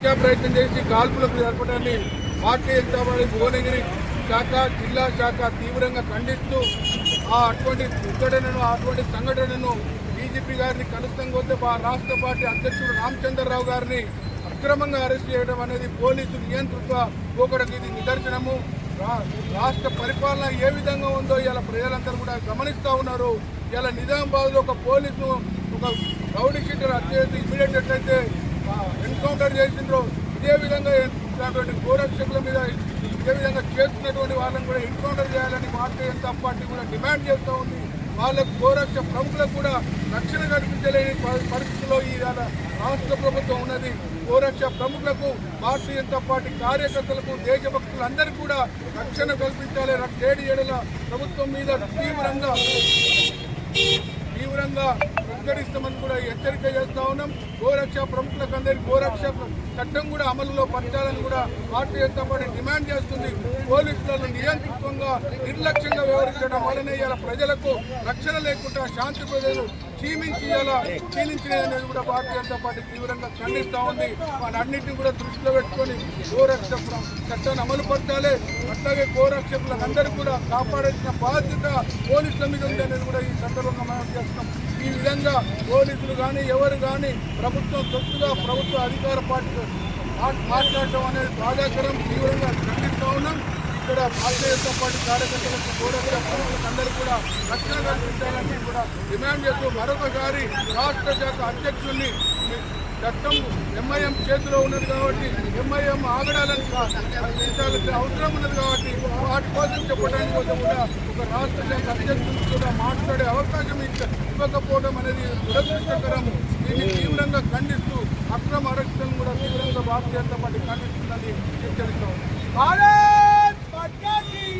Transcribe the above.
ప్రయత్నం చేసి కాల్పులకు జరపడాన్ని పార్టీ జనతా పార్టీ భువనగిరి శాఖ జిల్లా శాఖ తీవ్రంగా ఖండిస్తూ ఆ అటువంటి దుర్ఘటనను అటువంటి సంఘటనను బీజేపీ గారిని కలుస్తాం కొద్ది రాష్ట్ర పార్టీ అధ్యక్షుడు రామచంద్రరావు గారిని అక్రమంగా అరెస్ట్ చేయడం అనేది పోలీసు నియంతృత్వ పోకడకు ఇది నిదర్శనము. రా- రాష్ట్ర పరిపాలన ఏ విధంగా ఉందో ఇలా ప్రజలందరూ కూడా గమనిస్తూ ఉన్నారు. ఇలా నిజామాబాద్లో ఒక పోలీసు ఒక రౌడీ షీటర్ అత్యేసి ఇమీడియట్ ఎట్లయితే ఎన్కౌంటర్ చేసిండ్రో. ఇదే విధంగా ఉన్నటువంటి గోరక్షకుల మీద ఇదే విధంగా చేస్తున్నటువంటి వాళ్ళని కూడా ఎన్కౌంటర్ చేయాలని భారతీయ జనతా పార్టీ కూడా డిమాండ్ చేస్తూ ఉంది. వాళ్ళకు గోరక్ష ప్రముఖులకు కూడా రక్షణ కల్పించలేని పరిస్థితుల్లో పరిస్థితిలో ఈ రాష్ట్ర ప్రభుత్వం ఉన్నది. గోరక్ష ప్రముఖులకు భారతీయ జనతా పార్టీ కార్యకర్తలకు దేశభక్తులందరికీ కూడా రక్షణ కల్పించాలి. ఏడు ఏడుల ప్రభుత్వం మీద తీవ్రంగా తీవ్రంగా ప్రతిఘటిస్తామని కూడా హెచ్చరిక చేస్తా ఉన్నాం. గోరక్ష ప్రముఖులకు అందరికీ గోరక్ష చట్టం కూడా అమలులో పరచాలని కూడా పార్టీ జనతా పార్టీ డిమాండ్ చేస్తుంది. పోలీసులను నియంత్రితంగా నిర్లక్ష్యంగా వ్యవహరించడం వలన ప్రజలకు రక్షణ లేకుండా శాంతి ప్రజలు క్షీమించి ఇలా క్షీణించినది కూడా భారతీయ జనతా పార్టీ తీవ్రంగా ఖండిస్తా ఉంది. వాటన్నిటిని కూడా దృష్టిలో పెట్టుకొని గోరక్ష చట్టాన్ని అమలు పరచాలి. అట్లాగే గోరక్షకులందరూ కూడా కాపాడాల్సిన బాధ్యత పోలీసుల మీద ఉంది అనేది కూడా విధంగా పోలీసులు కానీ ఎవరు కానీ ప్రభుత్వం తొత్తుగా ప్రభుత్వ అధికార పార్టీ మాట్లాడటం అనేది బాధాకరం తీవ్రంగా ఇక్కడ పాటు కార్యకర్తలకు కూడా అందరూ కూడా రక్షణ కల్పించాలని కూడా డిమాండ్ చేస్తూ మరొకసారి రాష్ట్ర శాఖ అధ్యక్షుల్ని చట్టం ఎంఐఎం చేతిలో ఉన్నది కాబట్టి ఎంఐఎం ఆగడానికి అవసరం ఉన్నది కాబట్టి వాటి కోసం చెప్పడానికి కోసం కూడా ఒక రాష్ట్ర శాఖ అధ్యక్షులు కూడా మాట్లాడే అవకాశం ఇవ్వకపోవడం అనేది దురదృష్టకరం. దీన్ని తీవ్రంగా ఖండిస్తూ అక్రమ అరెస్టులను కూడా తీవ్రంగా భారతీయ జనతా పార్టీ ఖండిస్తుందని హెచ్చరిస్తాం భారత్ మాతా కీ అమలు చేయాలి గోరక్ష చట్టాన్ని